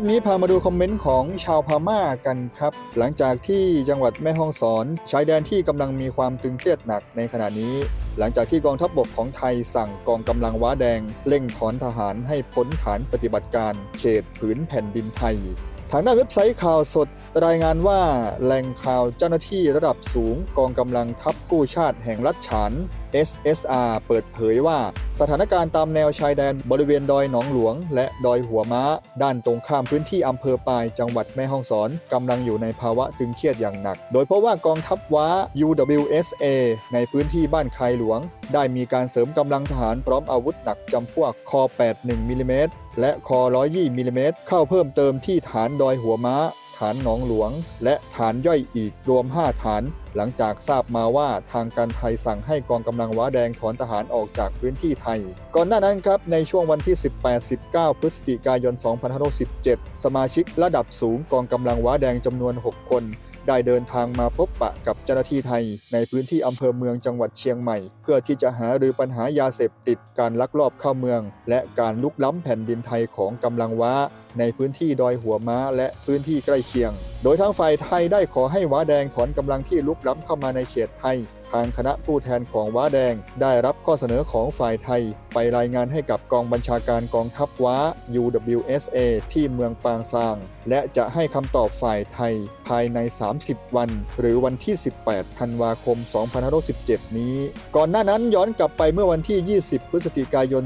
ลิปนี้พามาดูคอมเมนต์ของชาวพม่ากันครับ หลังจากที่จังหวัดแม่ฮ่องสอนชายแดนที่กำลังมีความตึงเครียดหนักในขณะนี้ หลังจากที่กองทัพบบกของไทยสั่งกองกำลังว้าแดงเร่งถอนทหารให้พ้นฐานปฏิบัติการ เขตผืนแผ่นดินไทย ทางด้านเว็บไซต์ข่าวสด รายงานว่าแหล่งข่าวเจ้าหน้าที่ระดับสูงกองกำลังทัพกู้ชาติแห่งรัฐฉาน SSR เปิดเผยว่า สถานการณ์ตามแนวชายแดนบริเวณดอยหนองหลวง และดอยหัวม้า ด้านตรงข้ามพื้นที่อำเภอปายจังหวัดแม่ฮ่องสอนกำลังอยู่ในภาวะตึงเครียดอย่างหนัก โดยเพราะว่ากองทัพว้า UWSA ในพื้นที่บ้านคายหลวง ได้มีการเสริมกำลังทหารพร้อมอาวุธหนักจำพวกคอ 81มิลลิเมตรและคอ 120มิลลิเมตรเข้าเพิ่มเติมที่ฐานดอยหัวม้า ฐานหนองหลวง และฐานย่อยอีกรวม 5 ฐาน หลังจากทราบมาว่าทางการไทยสั่งให้กองกำลังว้าแดงถอนทหารออกจากพื้นที่ไทย ก่อนหน้านั้นครับในช่วงวันที่ 18-19 พฤศจิกายน 2517 สมาชิกระดับสูงกองกำลังว้าแดงจำนวน 6 คน ได้เดินทางมาพบปะกับเจ้าหน้าที่ไทย ในพื้นที่อำเภอเมืองจังหวัดเชียงใหม่ เพื่อที่จะหารือปัญหายาเสพติดการลักลอบเข้าเมือง และการลุกล้ำแผ่นดินไทยของกำลังว้า ในพื้นที่ดอยหัวม้าและพื้นที่ใกล้เคียง โดยทางฝ่ายไทยได้ขอให้ว้าแดงถอนกำลังที่ลุกล้ำเข้ามาในเขตไทยทางคณะผู้แทนของว้าแดง ได้รับข้อเสนอของฝ่ายไทย ไปรายงานให้กับกองบัญชาการกองทัพว้า UWSA ที่เมืองปางซาง และจะให้คำตอบฝ่ายไทย ภายใน 30 วัน หรือวันที่ 18 ธันวาคม 2517 นี้ ก่อนหน้านั้นย้อนกลับไปเมื่อวันที่ 20 พฤศจิกายน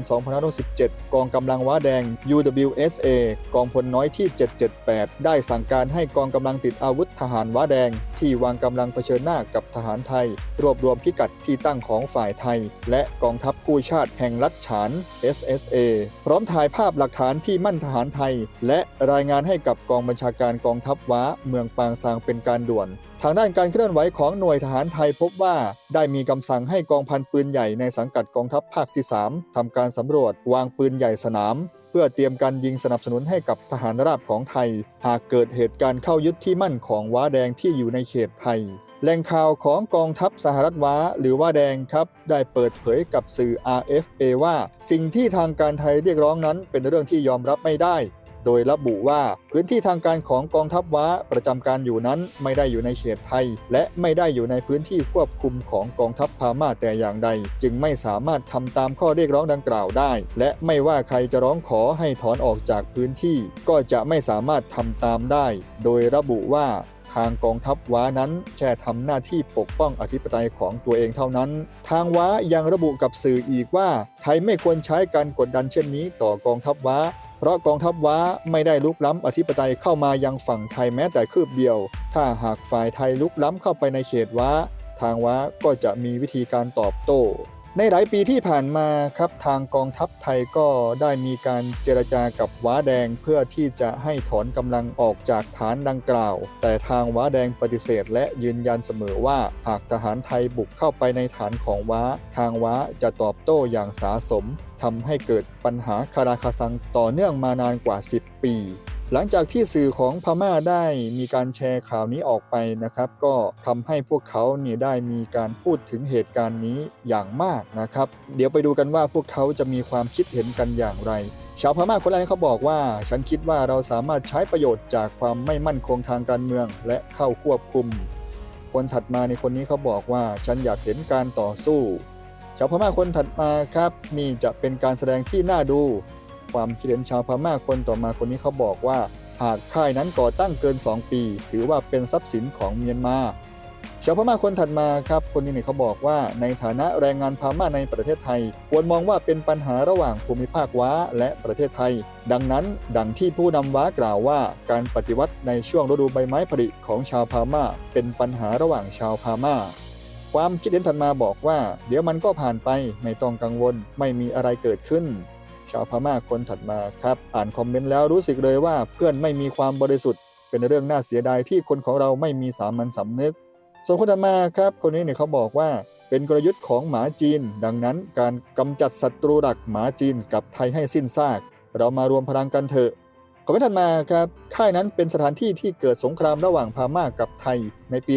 2517 กองกำลังว้าแดง UWSA กองพลน้อยที่ 778 ได้สั่งการให้กองกำลังติดอาวุธทหารว้าแดง ที่วางกำลังเผชิญหน้ากับทหารไทย รวบรวมพิกัดที่ตั้งของฝ่ายไทย และกองทัพกู้ชาติแห่งรัฐฉาน SSA พร้อมถ่ายภาพหลักฐานที่มั่นทหารไทย และรายงานให้กับกองบัญชาการกองทัพว้าเมืองปางซางเป็นการด่วน ทางด้านการเคลื่อนไหวของหน่วยทหารไทยพบว่าได้มีคำสั่งให้กองพันปืนใหญ่ในสังกัดกองทัพภาคที่ 3ทำการสำรวจวางปืนใหญ่สนาม เพื่อเตรียมการยิงสนับสนุนให้กับทหารราบของไทย หากเกิดเหตุการณ์เข้ายึดที่มั่นของว้าแดงที่อยู่ในเขตไทยแหล่งข่าวของกองทัพสหรัฐว้าหรือว่าแดงครับ ได้เปิดเผยกับสื่อ RFA ว่า สิ่งที่ทางการไทยเรียกร้องนั้นเป็นเรื่องที่ยอมรับไม่ได้ โดยระบุว่าพื้นที่ทางการของกองทัพว้าประจำการอยู่นั้นไม่ได้อยู่ในเขตไทย และไม่ได้อยู่ในพื้นที่ควบคุมของกองทัพพม่าแต่อย่างใด จึงไม่สามารถทำตามข้อเรียกร้องดังกล่าวได้ และไม่ว่าใครจะร้องขอให้ถอนออกจากพื้นที่ ก็จะไม่สามารถทำตามได้ โดยระบุว่าทางกองทัพว้านั้นแค่ทำหน้าที่ปกป้องอธิปไตยของตัวเองเท่านั้น ทางว้ายังระบุกับสื่ออีกว่า ไทยไม่ควรใช้การกดดันเช่นนี้ต่อกองทัพว้า เพราะกองทัพว้าไม่ได้ลุกล้ำอธิปไตยเข้ามายังฝั่งไทยแม้แต่คืบเดียว ถ้าหากฝ่ายไทยลุกล้ำเข้าไปในเขตว้า ทางว้าก็จะมีวิธีการตอบโต้ ในหลายปีที่ผ่านมาครับทางกองทัพไทยก็ได้มีการเจรจากับว้าแดงเพื่อที่จะให้ถอนกำลังออกจากฐานดังกล่าว แต่ทางว้าแดงปฏิเสธ และยืนยันเสมอว่า หากทหารไทยบุกเข้าไปในฐานของว้า ทางว้าจะตอบโต้อย่างสาสมทำให้เกิดปัญหาคาราคาซังต่อเนื่องมานานกว่า 10 ปี หลังจากที่สื่อของพม่าได้มีการแชร์ข่าวนี้ออกไปนะครับ ก็ทำให้พวกเขาเนี่ยได้มีการพูดถึงเหตุการณ์นี้อย่างมากนะครับ เดี๋ยวไปดูกันว่าพวกเขาจะมีความคิดเห็นกันอย่างไร ชาวพม่าคนแรกเขาบอกว่า ฉันคิดว่าเราสามารถใช้ประโยชน์จากความไม่มั่นคงทางการเมืองและเข้าควบคุม คนถัดมาในคนนี้เขาบอกว่าฉันอยากเห็นการต่อสู้ ชาวพม่าคนถัดมาครับนี่จะเป็นการแสดงที่น่าดู ความคิดเห็นชาวพม่าคนต่อมาคนนี้เขาบอกว่า หากค่ายนั้นก่อตั้งเกิน 2 ปี ถือว่าเป็นทรัพย์สินของเมียนมาชาวพม่าคนถัดมาครับ คนนี้เนี่ยเขาบอกว่าในฐานะแรงงานพม่าในประเทศไทย ควรมองว่าเป็นปัญหาระหว่างภูมิภาคว้าและประเทศไทย ดังนั้นดังที่ผู้นำว้ากล่าวว่า การปฏิวัติในช่วงฤดูใบไม้ผลิของชาวพม่าเป็นปัญหาระหว่างชาวพม่า ความคิดเห็นถัดมาบอกว่า เดี๋ยวมันก็ผ่านไปไม่ต้องกังวลไม่มีอะไรเกิดขึ้นาวพม่าคนถัดมาครับ อ่านคอมเมนต์แล้วรู้สึกเลยว่าเพื่อนไม่มีความบริสุทธิ์ เป็นเรื่องน่าเสียดายที่คนของเราไม่มีสามัญสำนึกส่วนคนถัดมาครับ คนนี้เนี่ยเขาบอกว่าเป็นกลยุทธ์ของหมาจีน ดังนั้นการกำจัดศัตรูหลักหมาจีนกับไทยให้สิ้นซาก เรามารวมพลังกันเถอะคอมเมนต์ถัดมาครับค่ายนั้นเป็นสถานที่ที่เกิดสงครามระหว่างพม่ากับไทยในปี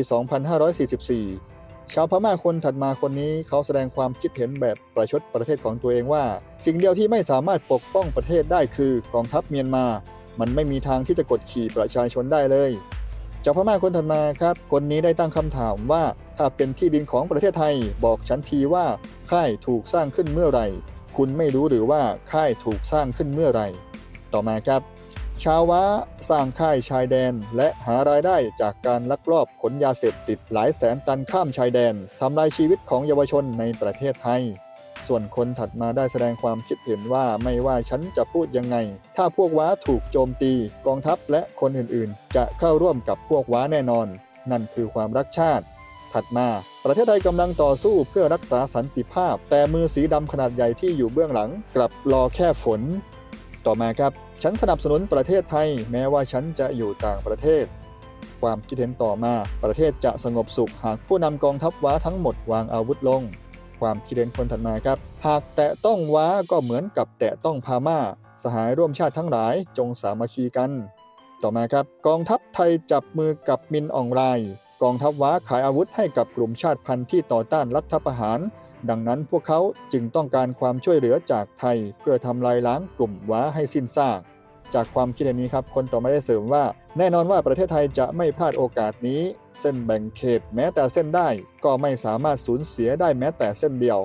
2544 ชาวพม่าคนถัดมาคนนี้เขาแสดงความคิดเห็นแบบประชดประเทศของตัวเองว่า สิ่งเดียวที่ไม่สามารถปกป้องประเทศได้คือกองทัพเมียนมา มันไม่มีทางที่จะกดขี่ประชาชนได้เลยชาวพม่าคนถัดมาครับ คนนี้ได้ตั้งคำถามว่าถ้าเป็นที่ดินของประเทศไทย บอกฉันทีว่าค่ายถูกสร้างขึ้นเมื่อไหร่ คุณไม่รู้หรือว่าค่ายถูกสร้างขึ้นเมื่อไหร่ ต่อมาครับ ชาววะสร้างค่ายชายแดน และหารายได้จากการลักลอบขนยาเสพติดหลายแสนตันข้ามชายแดนทำลายชีวิตของเยาวชนในประเทศไทย ส่วนคนถัดมาได้แสดงความคิดเห็นว่าไม่ว่าฉันจะพูดยังไง ถ้าพวกว้าถูกโจมตีกองทัพและคนอื่นๆ จะเข้าร่วมกับพวกว้าแน่นอน นั่นคือความรักชาติ ถัดมาประเทศไทยกำลังต่อสู้เพื่อรักษาสันติภาพ แต่มือสีดำขนาดใหญ่ที่อยู่เบื้องหลัง กลับรอแค่ฝน ต่อมาครับ ฉันสนับสนุนประเทศไทยแม้ว่าฉันจะอยู่ต่างประเทศ ความคิดเห็นต่อมาประเทศจะสงบสุขหากผู้นำกองทัพว้าทั้งหมดวางอาวุธลง ความคิดเห็นคนถัดมาครับ หากแตะต้องว้าก็เหมือนกับแตะต้องพาม่า สหายร่วมชาติทั้งหลายจงสามัคคีกัน ต่อมาครับ กองทัพไทยจับมือกับมินอองไลกองทัพว้าขายอาวุธให้กับกลุ่มชาติพันธุ์ที่ต่อต้านรัฐประหาร ดังนั้นพวกเขาจึงต้องการความช่วยเหลือจากไทยเพื่อทำลายล้างกลุ่มว้าให้สิ้นซาก จากความคิดเห็นนี้ครับคนต่อมาได้เสริมว่า แน่นอนว่าประเทศไทยจะไม่พลาดโอกาสนี้ เส้นแบ่งเขตแม้แต่เส้นได้ ก็ไม่สามารถสูญเสียได้แม้แต่เส้นเดียว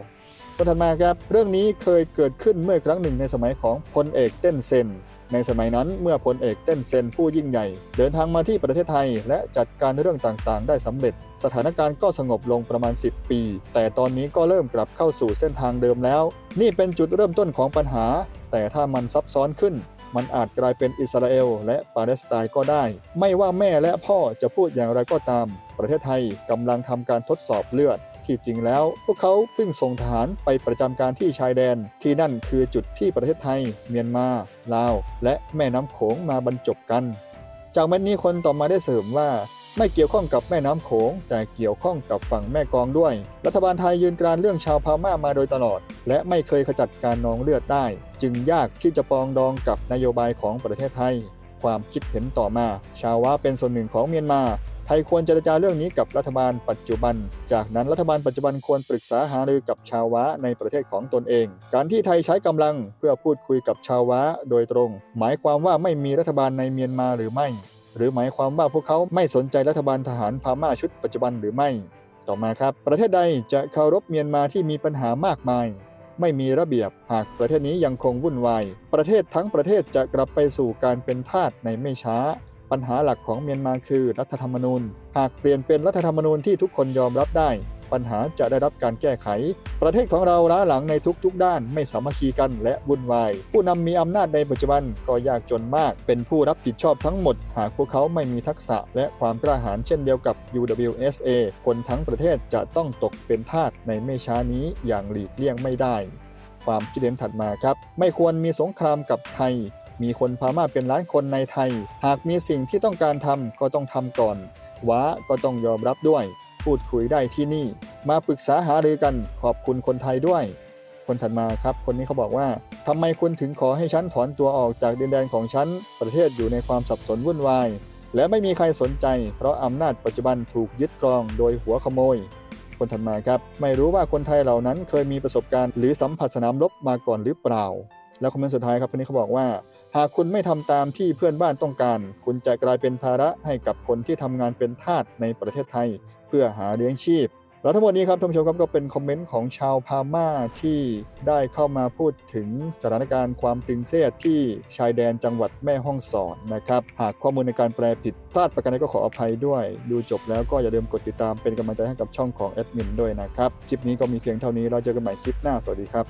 คนถัดมาครับเรื่องนี้เคยเกิดขึ้นเมื่อครั้งหนึ่งในสมัยของพลเอกเต้นเซนในสมัยนั้นเมื่อพลเอกเต้นเซนผู้ยิ่งใหญ่ เดินทางมาที่ประเทศไทย และจัดการเรื่องต่างๆ ได้สำเร็จ สถานการณ์ก็สงบลงประมาณ 10 ปี แต่ตอนนี้ก็เริ่มกลับเข้าสู่เส้นทางเดิมแล้ว นี่เป็นจุดเริ่มต้นของปัญหา แต่ถ้ามันซับซ้อนขึ้น มันอาจกลายเป็นอิสราเอลและปาเลสไตน์ก็ได้ ไม่ว่าแม่และพ่อจะพูดอย่างไรก็ตาม ประเทศไทยกำลังทำการทดสอบเลือดที่จริงแล้ว พวกเขาเพิ่งส่งทหารไปประจำการที่ชายแดน ที่นั่นคือจุดที่ประเทศไทย เมียนมา ลาว และแม่น้ำโขงมาบรรจบกัน จากแม็ดนี้คนต่อมาได้เสริมว่า ไม่เกี่ยวข้องกับแม่น้ำโขง แต่เกี่ยวข้องกับฝั่งแม่กองด้วย รัฐบาลไทยยืนกรานเรื่องชาวพม่ามาโดยตลอด และไม่เคยขจัดการนองเลือดได้ จึงยากที่จะปองดองกับนโยบายของประเทศไทย ความคิดเห็นต่อมา ชาววะเป็นส่วนหนึ่งของเมียนมาไทยควรเจรจาเรื่องนี้กับรัฐบาลปัจจุบัน จากนั้นรัฐบาลปัจจุบันควรปรึกษาหารือกับชาววะในประเทศของตนเอง การที่ไทยใช้กำลังเพื่อพูดคุยกับชาววะโดยตรง หมายความว่าไม่มีรัฐบาลในเมียนมาหรือไม่ หรือหมายความว่าพวกเขาไม่สนใจรัฐบาลทหารพม่าชุดปัจจุบันหรือไม่ ต่อมาครับ ประเทศใดจะเคารพเมียนมาที่มีปัญหามากมาย ไม่มีระเบียบหากประเทศนี้ยังคงวุ่นวายประเทศทั้งประเทศจะกลับไปสู่การเป็นทาสในไม่ช้า ปัญหาหลักของเมียนมาคือรัฐธรรมนูญ หากเปลี่ยนเป็นรัฐธรรมนูญที่ทุกคนยอมรับได้ ปัญหาจะได้รับการแก้ไข ประเทศของเราล้าหลังในทุกๆ ด้านไม่สามัคคีกันและวุ่นวาย ผู้นำมีอำนาจในปัจจุบันก็ยากจนมาก เป็นผู้รับผิดชอบทั้งหมด หากพวกเขาไม่มีทักษะและความกล้าหาญเช่นเดียวกับ UWSA คนทั้งประเทศจะต้องตกเป็นทาสในไม่ช้านี้อย่างหลีกเลี่ยงไม่ได้ ความคิดเห็นถัดมาครับ ไม่ควรมีสงครามกับไทย มีคนพามาเป็นล้านคนในไทย หากมีสิ่งที่ต้องการทำก็ต้องทำก่อนว้าก็ต้องยอมรับด้วย พูดคุยได้ที่นี่ มาปรึกษาหารือกันขอบคุณคนไทยด้วย คนถัดมาครับ คนนี้เขาบอกว่าทำไมคุณถึงขอให้ฉันถอนตัวออกจากดินแดนของฉัน ประเทศอยู่ในความสับสนวุ่นวาย และไม่มีใครสนใจ เพราะอำนาจปัจจุบันถูกยึดครองโดยหัวขโมย คนถัดมาครับ ไม่รู้ว่าคนไทยเหล่านั้นเคยมีประสบการณ์หรือสัมผัสสนามรบมาก่อนหรือเปล่า แล้วคอมเมนต์สุดท้ายครับคนนี้เขาบอกว่าหากคุณไม่ทำตามที่เพื่อนบ้านต้องการ คุณจะกลายเป็นภาระให้กับคนที่ทำงานเป็นทาสในประเทศไทย พื่อหาเลี้ยงชีพ แล้วทั้งหมดนี้ครับท่านผู้ชมครับก็เป็นคอมเมนต์ของชาวพาม่าที่ได้เข้ามาพูดถึงสถานการณ์ความตึงเครียดที่ชายแดนจังหวัดแม่ฮ่องสอนนะครับ หากข้อมูลในการแปลผิดพลาดประการใดก็ขออภัยด้วย ดูจบแล้วก็อย่าลืมกดติดตามเป็นกำลังใจให้กับช่องของแอดมินด้วยนะครับ คลิปนี้ก็มีเพียงเท่านี้เราเจอกันใหม่คลิปหน้าสวัสดีครับ